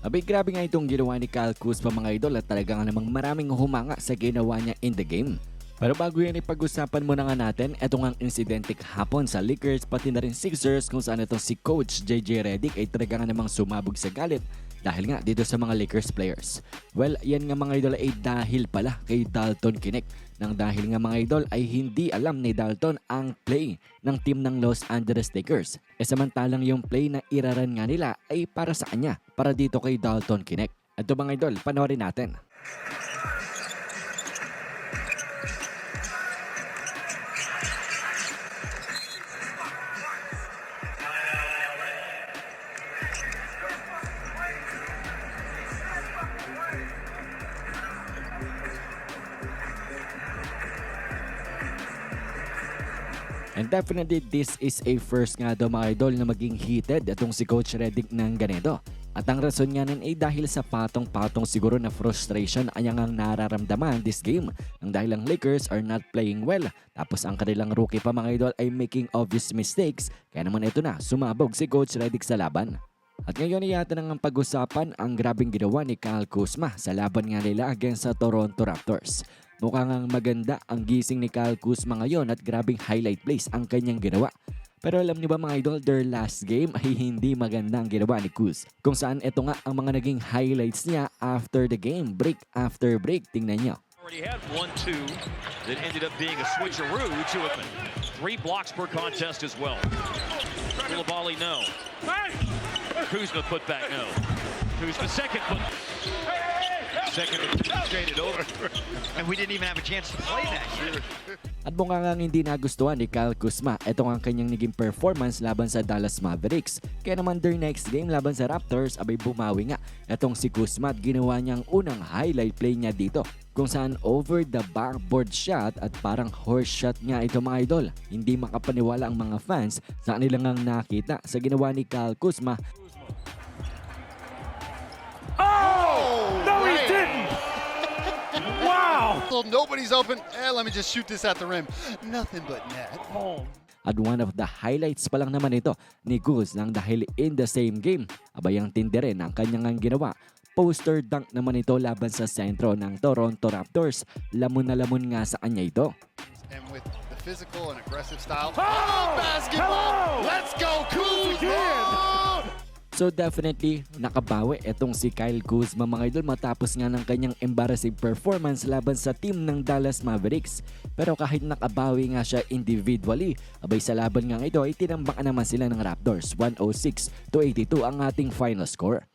Abay grabe nga itong ginawa ni Kyle Kuzma mga idol at talaga nga namang maraming humanga sa ginawa niya in the game. Pero bago yan ipag-usapan muna nga natin, eto nga ang insidente hapon sa Lakers pati na rin Sixers kung saan itong si Coach JJ Redick ay talaga nga namang sumabog sa galit dahil nga dito sa mga Lakers players. Well, yan nga mga idol ay dahil pala kay Dalton Kinect. Nang dahil nga mga idol ay hindi alam ni Dalton ang play ng team ng Los Angeles Lakers. E samantalang yung play na iraran nga nila ay para sa kanya, para dito kay Dalton Kinect. Ito mga idol, panoorin natin. And definitely this is a first nga daw mga idol na maging heated itong si Coach Redick ng ganito. At ang rason nga nun ay dahil sa patong-patong siguro na frustration ay ang nararamdaman this game. Ang dahil ang Lakers are not playing well. Tapos ang kanilang rookie pa mga idol ay making obvious mistakes. Kaya naman ito na, sumabog si Coach Redick sa laban. At ngayon ay yata nang pag-usapan ang grabing ginawa ni Kyle Kuzma sa laban nga nila against sa Toronto Raptors. Mukhang ang maganda ang gising ni Kyle Kuzma ngayon at grabing highlight plays ang kanyang ginawa. Pero alam niyo ba mga idol, their last game ay hindi maganda ang ginawa ni Kuz. Kung saan ito nga ang mga naging highlights niya after the game, break after break. Tingnan niyo. Already had one, two that ended up being a switcheroo to a three blocks per contest as well. Koulibaly, no. Kuzma put back, no. Kuzma second put. Second straight it over. And we didn't even have a chance to play that shit. At mukha nga hindi nagustuhan ni Kyle Kuzma. Ito nga ang kanyang naging performance laban sa Dallas Mavericks. Kaya naman their next game laban sa Raptors, abay bumawi nga. Itong si Kuzma at ginawa niyang unang highlight play niya dito. Kung saan over the backboard shot at parang horse shot nga ito mga idol. Hindi makapaniwala ang mga fans sa kanilang nakita sa ginawa ni Kyle Kuzma Well, nobody's open. Eh, let me just shoot this at the rim. Nothing but net. At one of the highlights pa lang naman ito ni Kuz nang dahil in the same game, abay ang tindi rin ang kanyang ang ginawa. Poster dunk naman ito laban sa sentro ng Toronto Raptors. Lamon na lamon nga sa kanya ito. And with the physical and aggressive style. Oh! basketball! Hello! Let's go! Kuzma! So definitely nakabawi itong si Kyle Kuzma mga idol matapos nga ng kanyang embarrassing performance laban sa team ng Dallas Mavericks. Pero kahit nakabawi nga siya individually, abay sa laban nga ito ay tinambakan naman sila ng Raptors 106 to 82 ang ating final score.